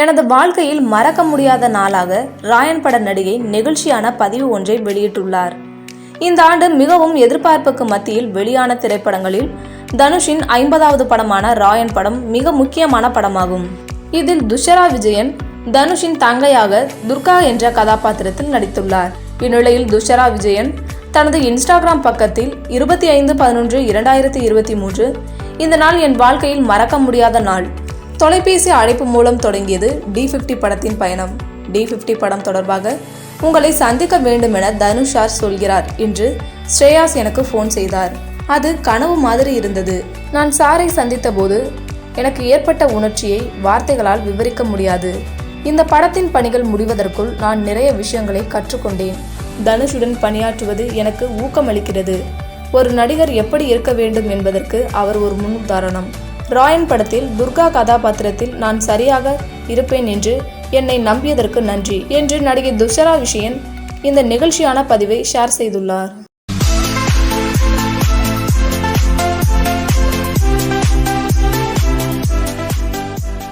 எனது வாழ்க்கையில் மறக்க முடியாத நாளாக ராயன் பட நடிகை நெகிழ்ச்சியான பதிவு ஒன்றை வெளியிட்டுள்ளார். இந்த ஆண்டு மிகவும் எதிர்பார்ப்புக்கு மத்தியில் வெளியான திரைப்படங்களில் தனுஷின் ஐம்பதாவது படமான ராயன் படம் மிக முக்கியமான படமாகும். இதில் துஷரா விஜயன் தனுஷின் தங்கையாக துர்கா என்ற கதாபாத்திரத்தில் நடித்துள்ளார். இந்நிலையில் துஷரா விஜயன் தனது இன்ஸ்டாகிராம் பக்கத்தில் இருபத்தி ஐந்து பதினொன்று இரண்டாயிரத்தி இருபத்தி மூன்று இந்த நாள் என் வாழ்க்கையில் மறக்க முடியாத நாள். தொலைபேசி அழைப்பு மூலம் தொடங்கியது டி ஃபிஃப்டி படத்தின் பயணம். டி ஃபிஃப்டி படம் தொடர்பாக உங்களை சந்திக்க வேண்டும் என தனுஷார் சொல்கிறார் என்று ஸ்ரேயாஸ் எனக்கு ஃபோன் செய்தார். அது கனவு மாதிரி இருந்தது. நான் சாரை சந்தித்த போது எனக்கு ஏற்பட்ட உணர்ச்சியை வார்த்தைகளால் விவரிக்க முடியாது. இந்த படத்தின் பணிகள் முடிவதற்குள் நான் நிறைய விஷயங்களை கற்றுக்கொண்டேன். தனுஷுடன் பணியாற்றுவது எனக்கு ஊக்கமளிக்கிறது. ஒரு நடிகர் எப்படி இருக்க வேண்டும் என்பதற்கு அவர் ஒரு முன்னுதாரணம். ராயன் படத்தில் துர்கா கதாபாத்திரத்தில் நான் சரியாக இருப்பேன் என்று என்னை நம்பியதற்கு நன்றி என்று நடிகை துஷரா விஷயன் இந்த நிகழ்ச்சியான பதிவை ஷேர் செய்துள்ளார்.